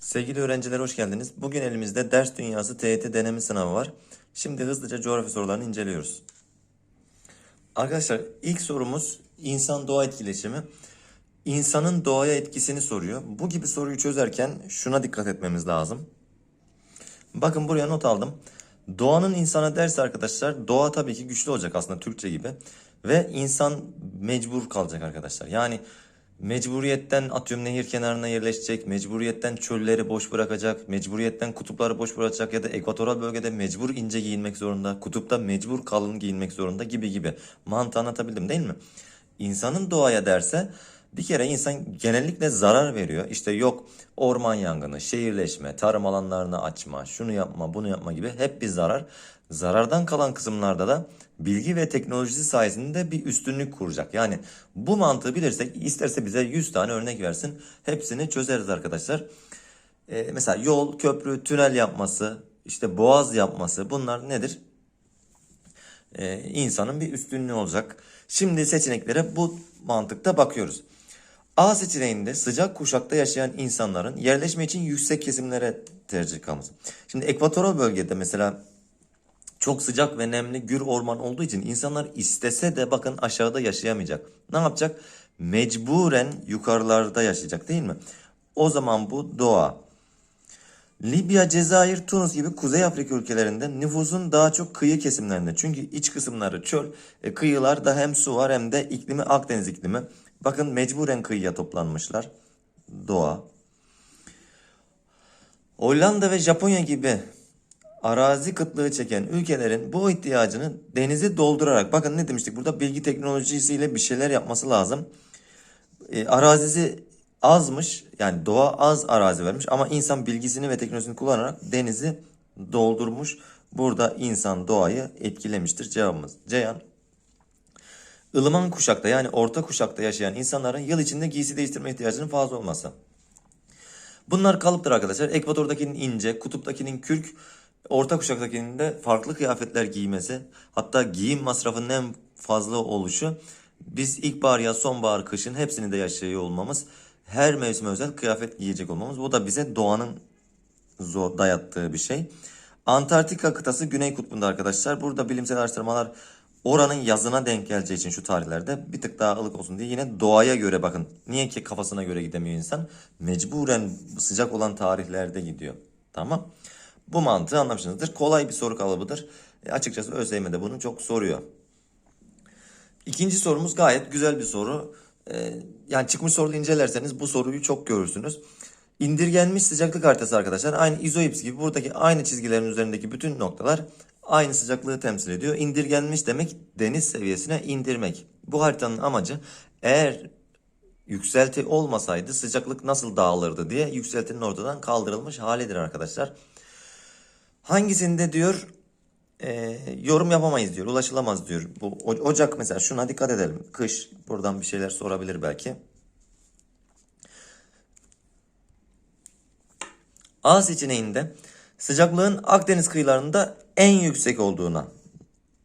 Sevgili öğrenciler hoş geldiniz. Bugün elimizde ders dünyası TYT deneme sınavı var. Şimdi hızlıca coğrafya sorularını inceliyoruz. Arkadaşlar ilk sorumuz insan doğa etkileşimi. İnsanın doğaya etkisini soruyor. Bu gibi soruyu çözerken şuna dikkat etmemiz lazım. Bakın buraya not aldım. Doğanın insana dersi arkadaşlar doğa tabii ki güçlü olacak aslında Türkçe gibi. Ve insan mecbur kalacak arkadaşlar. Yani mecburiyetten atıyorum nehir kenarına yerleşecek, mecburiyetten çölleri boş bırakacak, mecburiyetten kutupları boş bırakacak ya da ekvatoral bölgede mecbur ince giyinmek zorunda, kutupta mecbur kalın giyinmek zorunda gibi gibi. Mantığı anlatabildim değil mi? İnsanın doğaya derse bir kere insan genellikle zarar veriyor. İşte yok orman yangını, şehirleşme, tarım alanlarını açma, şunu yapma, bunu yapma gibi hep bir zarar. Zarardan kalan kısımlarda da bilgi ve teknolojisi sayesinde bir üstünlük kuracak. Yani bu mantığı bilirsek isterse bize 100 tane örnek versin. Hepsini çözeriz arkadaşlar. Ee, mesela yol, köprü, tünel yapması, işte boğaz yapması bunlar nedir? Ee, insanın bir üstünlüğü olacak. Şimdi seçeneklere bu mantıkta bakıyoruz. A seçeneğinde sıcak kuşakta yaşayan insanların yerleşme için yüksek kesimlere tercih kalması. Şimdi ekvatoral bölgede mesela çok sıcak ve nemli gür orman olduğu için insanlar istese de bakın aşağıda yaşayamayacak. Ne yapacak? Mecburen yukarılarda yaşayacak değil mi? O zaman bu doğa. Libya, Cezayir, Tunus gibi Kuzey Afrika ülkelerinde nüfusun daha çok kıyı kesimlerinde. Çünkü iç kısımları çöl, e, kıyılarda hem su var hem de iklimi Akdeniz iklimi. Bakın mecburen kıyıya toplanmışlar. Doğa. Hollanda ve Japonya gibi arazi kıtlığı çeken ülkelerin bu ihtiyacını denizi doldurarak bakın ne demiştik burada bilgi teknolojisiyle bir şeyler yapması lazım. E, arazisi azmış yani doğa az arazi vermiş ama insan bilgisini ve teknolojisini kullanarak denizi doldurmuş. Burada insan doğayı etkilemiştir cevabımız. Ceyhan. Ilıman kuşakta yani orta kuşakta yaşayan insanların yıl içinde giysi değiştirme ihtiyacının fazla olması. Bunlar kalıptır arkadaşlar. Ekvatordakinin ince, kutuptakinin kürk, orta kuşaktakinin de farklı kıyafetler giymesi. Hatta giyim masrafının en fazla oluşu. Biz ilkbahar, yaz, sonbahar, kışın hepsini de yaşıyor olmamız. Her mevsime özel kıyafet giyecek olmamız. Bu da bize doğanın zor dayattığı bir şey. Antarktika kıtası Güney Kutbu'nda arkadaşlar. Burada bilimsel araştırmalar oranın yazına denk geleceği için şu tarihlerde bir tık daha ılık olsun diye yine doğaya göre bakın. Niye ki kafasına göre gidemiyor insan? Mecburen sıcak olan tarihlerde gidiyor. Tamam. Bu mantığı anlamışsınızdır. Kolay bir soru kalıbıdır. E, açıkçası ÖSYM bunu çok soruyor. İkinci sorumuz gayet güzel bir soru. Ee, yani çıkmış soruda incelerseniz bu soruyu çok görürsünüz. İndirgenmiş sıcaklık haritası arkadaşlar. Aynı izoips gibi buradaki aynı çizgilerin üzerindeki bütün noktalar aynı sıcaklığı temsil ediyor. İndirgenmiş demek deniz seviyesine indirmek. Bu haritanın amacı eğer yükselti olmasaydı sıcaklık nasıl dağılırdı diye yükseltinin ortadan kaldırılmış halidir arkadaşlar. Hangisinde diyor e, yorum yapamayız diyor. Ulaşılamaz diyor. Bu Ocak mesela şuna dikkat edelim. Kış buradan bir şeyler sorabilir belki. A seçeneğinde sıcaklığın Akdeniz kıyılarında en yüksek olduğuna.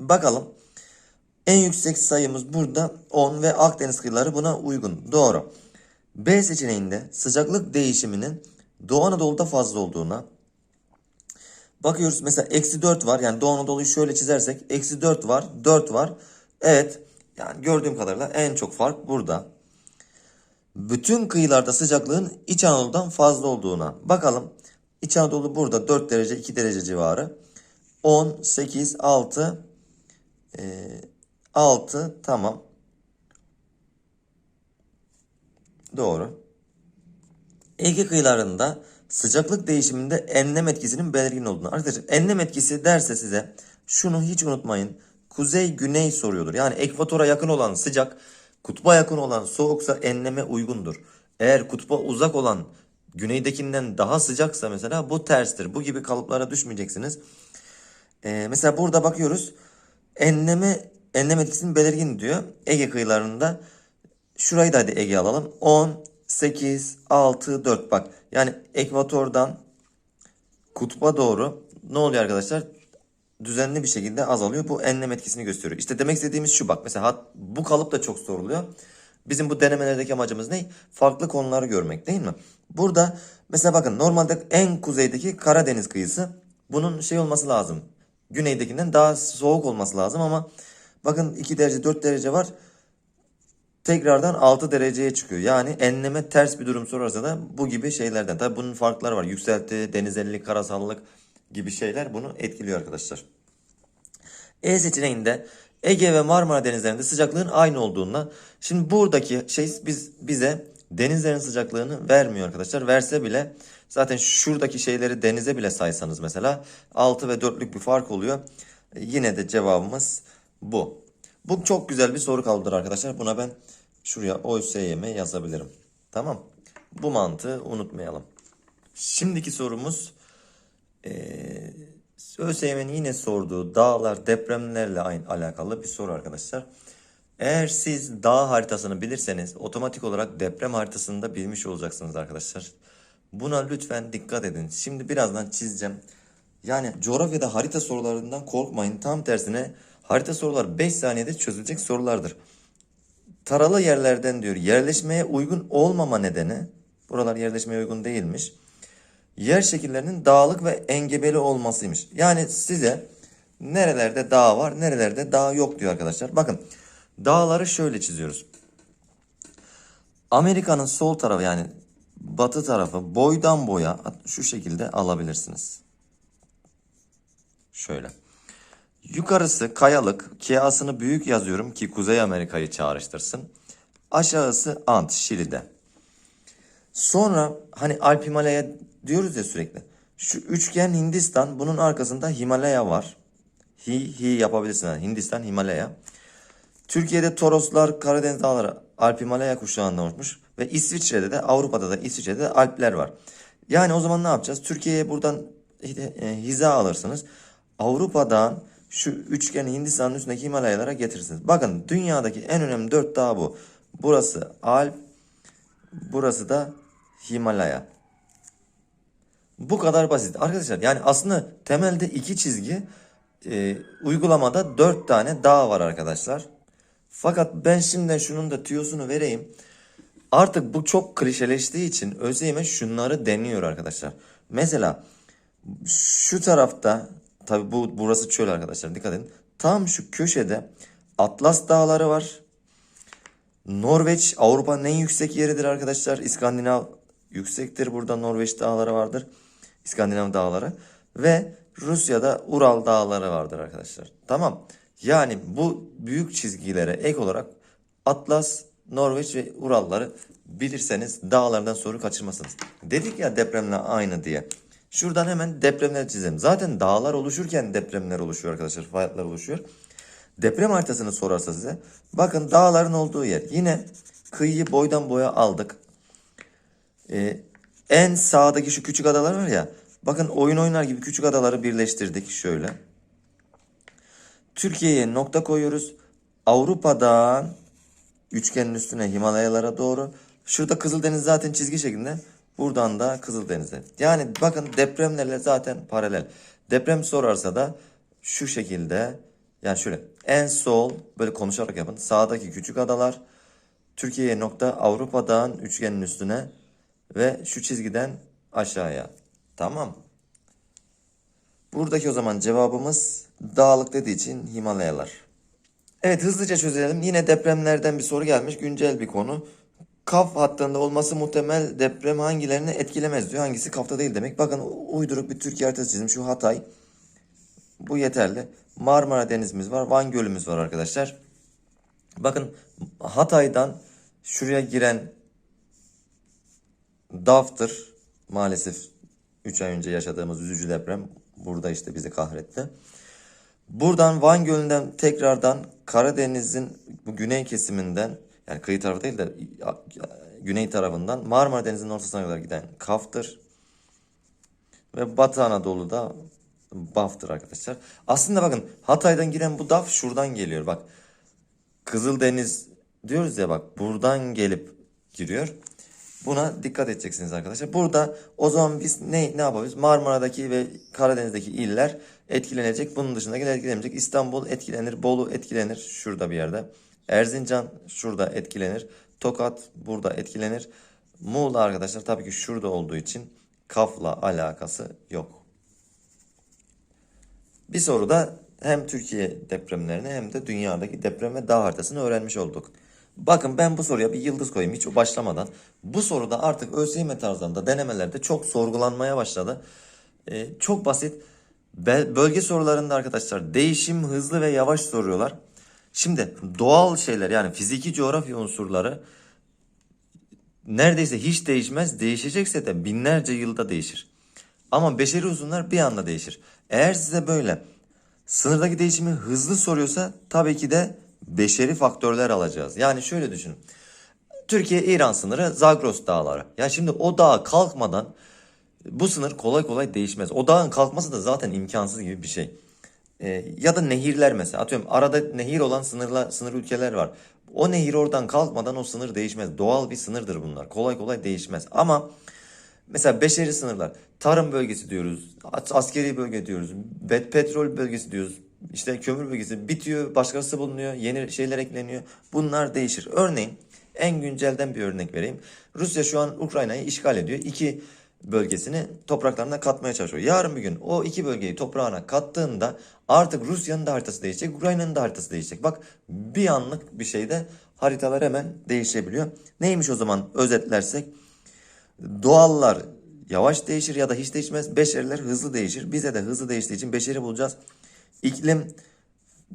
Bakalım. En yüksek sayımız burada 10 ve Akdeniz kıyıları buna uygun. Doğru. B seçeneğinde sıcaklık değişiminin Doğu Anadolu'da fazla olduğuna. Bakıyoruz mesela eksi 4 var. Yani Doğu Anadolu'yu şöyle çizersek eksi 4 var. 4 var. Evet. Yani gördüğüm kadarıyla en çok fark burada. Bütün kıyılarda sıcaklığın İç Anadolu'dan fazla olduğuna. Bakalım. İç Anadolu burada 4 derece 2 derece civarı. 10, 8, 6, 6 tamam. Doğru. Ege kıyılarında sıcaklık değişiminde enlem etkisinin belirgin olduğunu. Arkadaşlar enlem etkisi derse size şunu hiç unutmayın. Kuzey güney soruyordur. Yani ekvatora yakın olan sıcak, kutba yakın olan soğuksa enleme uygundur. Eğer kutba uzak olan güneydekinden daha sıcaksa mesela bu terstir. Bu gibi kalıplara düşmeyeceksiniz. Ee, mesela burada bakıyoruz. Enleme enlem etkisinin belirgin diyor. Ege kıyılarında Şurayı da hadi Ege alalım. 10, 8, 6, 4 bak. Yani ekvatordan kutba doğru ne oluyor arkadaşlar? Düzenli bir şekilde azalıyor. Bu enlem etkisini gösteriyor. İşte demek istediğimiz şu bak. Mesela bu kalıp da çok soruluyor. Bizim bu denemelerdeki amacımız ne? Farklı konuları görmek değil mi? Burada mesela bakın normalde en kuzeydeki Karadeniz kıyısı bunun şey olması lazım. Güneydekinden daha soğuk olması lazım ama bakın 2 derece 4 derece var. Tekrardan 6 dereceye çıkıyor. Yani enleme ters bir durum sorarsa da bu gibi şeylerden. Tabi bunun farkları var. Yükselti, denizellik, karasallık gibi şeyler bunu etkiliyor arkadaşlar. E seçeneğinde Ege ve Marmara denizlerinde sıcaklığın aynı olduğunda şimdi buradaki şey biz bize denizlerin sıcaklığını vermiyor arkadaşlar. Verse bile zaten şuradaki şeyleri denize bile saysanız mesela 6 ve 4'lük bir fark oluyor. E, Yine de cevabımız bu. Bu çok güzel bir soru kaldır arkadaşlar. Buna ben şuraya OSYM yazabilirim. Tamam. Bu mantığı unutmayalım. Şimdiki sorumuz ee, ÖSYM'nin yine sorduğu dağlar depremlerle aynı alakalı bir soru arkadaşlar. Eğer siz dağ haritasını bilirseniz otomatik olarak deprem haritasını da bilmiş olacaksınız arkadaşlar. Buna lütfen dikkat edin. Şimdi birazdan çizeceğim. Yani coğrafyada harita sorularından korkmayın. Tam tersine harita sorular 5 saniyede çözülecek sorulardır. Taralı yerlerden diyor yerleşmeye uygun olmama nedeni buralar yerleşmeye uygun değilmiş yer şekillerinin dağlık ve engebeli olmasıymış. Yani size nerelerde dağ var, nerelerde dağ yok diyor arkadaşlar. Bakın dağları şöyle çiziyoruz. Amerika'nın sol tarafı yani batı tarafı boydan boya şu şekilde alabilirsiniz. Şöyle. Yukarısı kayalık, K'sını büyük yazıyorum ki Kuzey Amerika'yı çağrıştırsın. Aşağısı Ant, Şili'de. Sonra hani Alp Himalaya diyoruz ya sürekli. Şu üçgen Hindistan bunun arkasında Himalaya var. Hi hi yapabilirsin yani Hindistan Himalaya. Türkiye'de Toroslar Karadeniz Dağları Alp Himalaya kuşağından oluşmuş. Ve İsviçre'de de Avrupa'da da İsviçre'de de Alpler var. Yani o zaman ne yapacağız? Türkiye'ye buradan e, hiza alırsınız. Avrupa'dan şu üçgen Hindistan'ın üstündeki Himalayalara getirirsiniz. Bakın dünyadaki en önemli dört dağ bu. Burası Alp, burası da Himalaya. Bu kadar basit. Arkadaşlar yani aslında temelde iki çizgi e, uygulamada dört tane dağ var arkadaşlar. Fakat ben şimdiden şunun da tüyosunu vereyim. Artık bu çok klişeleştiği için ÖSYM şunları deniyor arkadaşlar. Mesela şu tarafta tabi bu burası çöl arkadaşlar dikkat edin. Tam şu köşede Atlas dağları var. Norveç Avrupa'nın en yüksek yeridir arkadaşlar. İskandinav yüksektir. Burada Norveç dağları vardır. İskandinav dağları. Ve Rusya'da Ural dağları vardır arkadaşlar. Tamam. Yani bu büyük çizgilere ek olarak Atlas, Norveç ve Uralları bilirseniz dağlardan soru kaçırmasınız. Dedik ya depremle aynı diye. Şuradan hemen depremler çizelim. Zaten dağlar oluşurken depremler oluşuyor arkadaşlar. Fayatlar oluşuyor. Deprem haritasını sorarsa size. Bakın dağların olduğu yer. Yine kıyıyı boydan boya aldık. Ee, en sağdaki şu küçük adalar var ya. Bakın oyun oynar gibi küçük adaları birleştirdik şöyle. Türkiye'ye nokta koyuyoruz. Avrupa'dan üçgenin üstüne Himalayalara doğru. Şurada Kızıldeniz zaten çizgi şeklinde. Buradan da Kızıldeniz'e. Yani bakın depremlerle zaten paralel. Deprem sorarsa da şu şekilde yani şöyle en sol böyle konuşarak yapın. Sağdaki küçük adalar Türkiye'ye nokta Avrupa'dan üçgenin üstüne ve şu çizgiden aşağıya. Tamam. Buradaki o zaman cevabımız dağlık dediği için Himalayalar. Evet hızlıca çözelim. Yine depremlerden bir soru gelmiş. Güncel bir konu. Kaf hattında olması muhtemel deprem hangilerini etkilemez diyor. Hangisi kafta değil demek. Bakın uyduruk bir Türkiye haritası çizdim. Şu Hatay. Bu yeterli. Marmara Denizimiz var. Van Gölümüz var arkadaşlar. Bakın Hatay'dan şuraya giren DAF'tır. Maalesef 3 ay önce yaşadığımız üzücü deprem burada işte bizi kahretti. Buradan Van Gölü'nden tekrardan Karadeniz'in güney kesiminden yani kıyı tarafı değil de güney tarafından Marmara Denizi'nin ortasına kadar giden Kaf'tır. Ve Batı Anadolu'da Baf'tır arkadaşlar. Aslında bakın Hatay'dan giren bu DAF şuradan geliyor bak. Kızıldeniz diyoruz ya bak buradan gelip giriyor. Buna dikkat edeceksiniz arkadaşlar. Burada o zaman biz ne ne yapabiliriz? Marmara'daki ve Karadeniz'deki iller etkilenecek. Bunun dışındakiler etkilenmeyecek. İstanbul etkilenir, Bolu etkilenir şurada bir yerde. Erzincan şurada etkilenir. Tokat burada etkilenir. Muğla arkadaşlar tabii ki şurada olduğu için Kaf'la alakası yok. Bir soruda hem Türkiye depremlerini hem de dünyadaki deprem ve dağ haritasını öğrenmiş olduk. Bakın ben bu soruya bir yıldız koyayım hiç başlamadan. Bu soruda artık ÖSYM tarzında denemelerde çok sorgulanmaya başladı. Ee, çok basit. Bölge sorularında arkadaşlar değişim hızlı ve yavaş soruyorlar. Şimdi doğal şeyler yani fiziki coğrafya unsurları neredeyse hiç değişmez. Değişecekse de binlerce yılda değişir. Ama beşeri uzunlar bir anda değişir. Eğer size böyle sınırdaki değişimi hızlı soruyorsa tabii ki de beşeri faktörler alacağız. Yani şöyle düşünün. Türkiye-İran sınırı Zagros dağları. Ya şimdi o dağ kalkmadan bu sınır kolay kolay değişmez. O dağın kalkması da zaten imkansız gibi bir şey. Ee, ya da nehirler mesela. Atıyorum arada nehir olan sınırla, sınır ülkeler var. O nehir oradan kalkmadan o sınır değişmez. Doğal bir sınırdır bunlar. Kolay kolay değişmez. Ama mesela beşeri sınırlar. Tarım bölgesi diyoruz. as- Askeri bölge diyoruz. Petrol bölgesi diyoruz. İşte kömür bölgesi bitiyor. Başkası bulunuyor. Yeni şeyler ekleniyor. Bunlar değişir. Örneğin en güncelden bir örnek vereyim. Rusya şu an Ukrayna'yı işgal ediyor. İki bölgesini topraklarına katmaya çalışıyor. Yarın bir gün o iki bölgeyi toprağına kattığında artık Rusya'nın da haritası değişecek, Ukrayna'nın da haritası değişecek. Bak bir anlık bir şeyde haritalar hemen değişebiliyor. Neymiş o zaman özetlersek? Doğallar yavaş değişir ya da hiç değişmez. Beşeriler hızlı değişir. Bize de hızlı değiştiği için beşeri bulacağız. İklim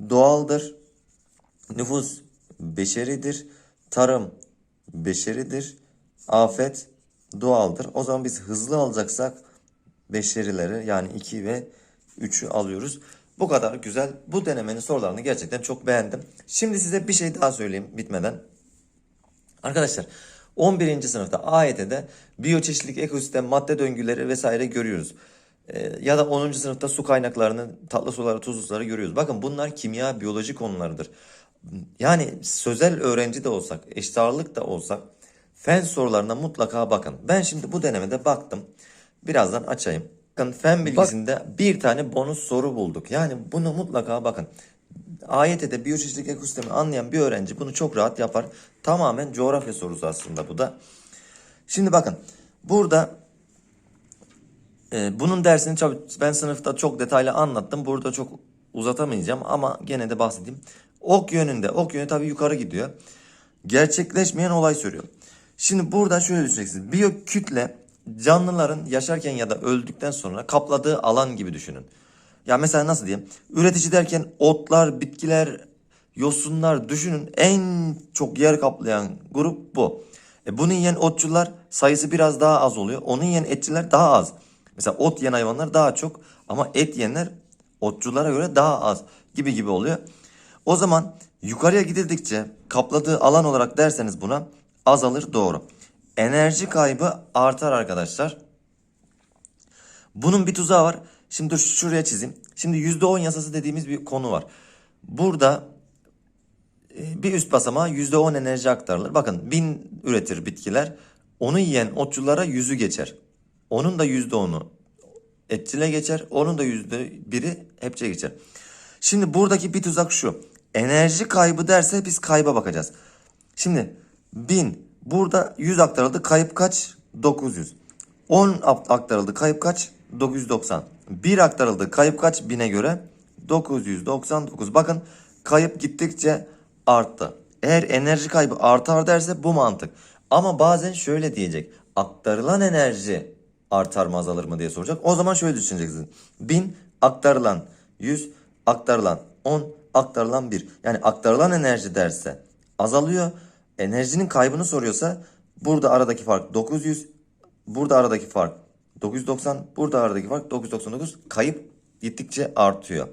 doğaldır. Nüfus beşeridir. Tarım beşeridir. Afet doğaldır. O zaman biz hızlı alacaksak beşerileri yani 2 ve 3'ü alıyoruz. Bu kadar güzel. Bu denemenin sorularını gerçekten çok beğendim. Şimdi size bir şey daha söyleyeyim bitmeden. Arkadaşlar 11. sınıfta AYT'de biyoçeşitlilik, ekosistem, madde döngüleri vesaire görüyoruz. Ee, ya da 10. sınıfta su kaynaklarını, tatlı suları, tuzlu suları görüyoruz. Bakın bunlar kimya, biyoloji konularıdır. Yani sözel öğrenci de olsak, eşit ağırlık da olsak fen sorularına mutlaka bakın. Ben şimdi bu denemede baktım. Birazdan açayım. Bakın fen bilgisinde bir tane bonus soru bulduk. Yani bunu mutlaka bakın. AYT'de biyoçeşitlilik ekosistemi anlayan bir öğrenci bunu çok rahat yapar. Tamamen coğrafya sorusu aslında bu da. Şimdi bakın burada e, bunun dersini ben sınıfta çok detaylı anlattım. Burada çok uzatamayacağım ama gene de bahsedeyim. Ok yönünde, ok yönü tabii yukarı gidiyor. Gerçekleşmeyen olay söylüyor. Şimdi burada şöyle düşüneceksiniz. Biyokütle canlıların yaşarken ya da öldükten sonra kapladığı alan gibi düşünün. Ya mesela nasıl diyeyim? Üretici derken otlar, bitkiler, yosunlar düşünün. En çok yer kaplayan grup bu. E bunu yiyen otçular sayısı biraz daha az oluyor. Onu yiyen etçiler daha az. Mesela ot yiyen hayvanlar daha çok ama et yiyenler otçulara göre daha az gibi gibi oluyor. O zaman yukarıya gidildikçe kapladığı alan olarak derseniz buna azalır doğru. Enerji kaybı artar arkadaşlar. Bunun bir tuzağı var. Şimdi dur şuraya çizeyim. Şimdi %10 yasası dediğimiz bir konu var. Burada e, bir üst basamağa %10 enerji aktarılır. Bakın 1000 üretir bitkiler. Onu yiyen otçulara yüzü geçer. Onun da %10'u etçile geçer. Onun da %1'i hepçe geçer. Şimdi buradaki bir tuzak şu. Enerji kaybı derse biz kayba bakacağız. Şimdi 1000 burada 100 aktarıldı. Kayıp kaç? 900. 10 aktarıldı. Kayıp kaç? 990. 1 aktarıldı. Kayıp kaç? 1000'e göre 999. Bakın kayıp gittikçe arttı. Eğer enerji kaybı artar derse bu mantık. Ama bazen şöyle diyecek. Aktarılan enerji artar mı azalır mı diye soracak. O zaman şöyle düşüneceksin. 1000 aktarılan 100 aktarılan 10 aktarılan 1. Yani aktarılan enerji derse azalıyor. Enerjinin kaybını soruyorsa burada aradaki fark 900. Burada aradaki fark 990. Burada aradaki fark 999. Kayıp gittikçe artıyor.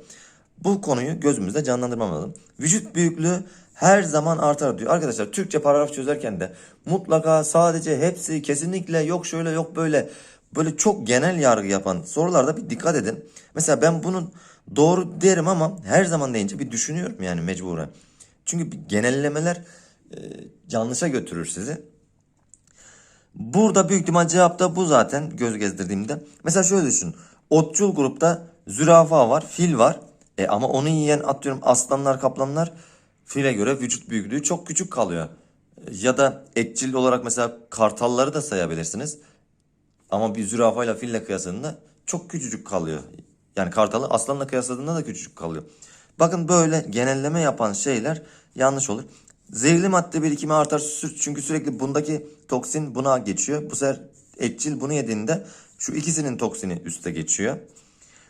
Bu konuyu gözümüzde canlandırmam. Vücut büyüklüğü her zaman artar diyor. Arkadaşlar Türkçe paragraf çözerken de mutlaka sadece hepsi kesinlikle yok şöyle yok böyle böyle çok genel yargı yapan sorularda bir dikkat edin. Mesela ben bunun doğru derim ama her zaman deyince bir düşünüyorum yani mecburen. Çünkü genellemeler yanlışa götürür sizi. Burada büyük ihtimal cevap da bu zaten göz gezdirdiğimde. Mesela şöyle düşün. Otçul grupta zürafa var, fil var. E ama onu yiyen atıyorum aslanlar, kaplanlar file göre vücut büyüklüğü çok küçük kalıyor. E, Ya da etçil olarak mesela kartalları da sayabilirsiniz. Ama bir zürafayla fille kıyasladığında çok küçücük kalıyor. Yani kartalı aslanla kıyasladığında da küçücük kalıyor. Bakın böyle genelleme yapan şeyler yanlış olur. Zehirli madde birikimi artar çünkü sürekli bundaki toksin buna geçiyor. Bu sefer etçil bunu yediğinde şu ikisinin toksini üste geçiyor.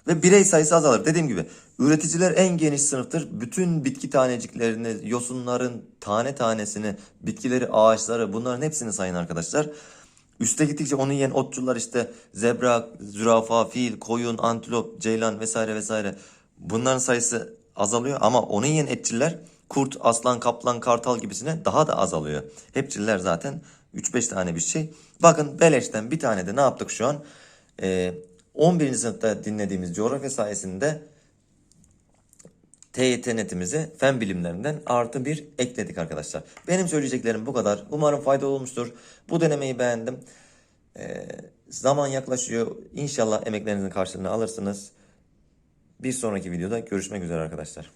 Ve birey sayısı azalır. Dediğim gibi üreticiler en geniş sınıftır. Bütün bitki taneciklerini, yosunların tane tanesini, bitkileri, ağaçları bunların hepsini sayın arkadaşlar. Üste gittikçe onu yiyen otçular işte zebra, zürafa, fil, koyun, antilop, ceylan vesaire vesaire. Bunların sayısı azalıyor ama onu yiyen etçiller kurt, aslan, kaplan, kartal gibisine daha da azalıyor. Hepçiller zaten 3-5 tane bir şey. Bakın beleşten bir tane de ne yaptık şu an? Ee, 11. sınıfta dinlediğimiz coğrafya sayesinde TYT netimizi fen bilimlerinden artı bir ekledik arkadaşlar. Benim söyleyeceklerim bu kadar. Umarım faydalı olmuştur. Bu denemeyi beğendim. Ee, zaman yaklaşıyor. İnşallah emeklerinizin karşılığını alırsınız. Bir sonraki videoda görüşmek üzere arkadaşlar.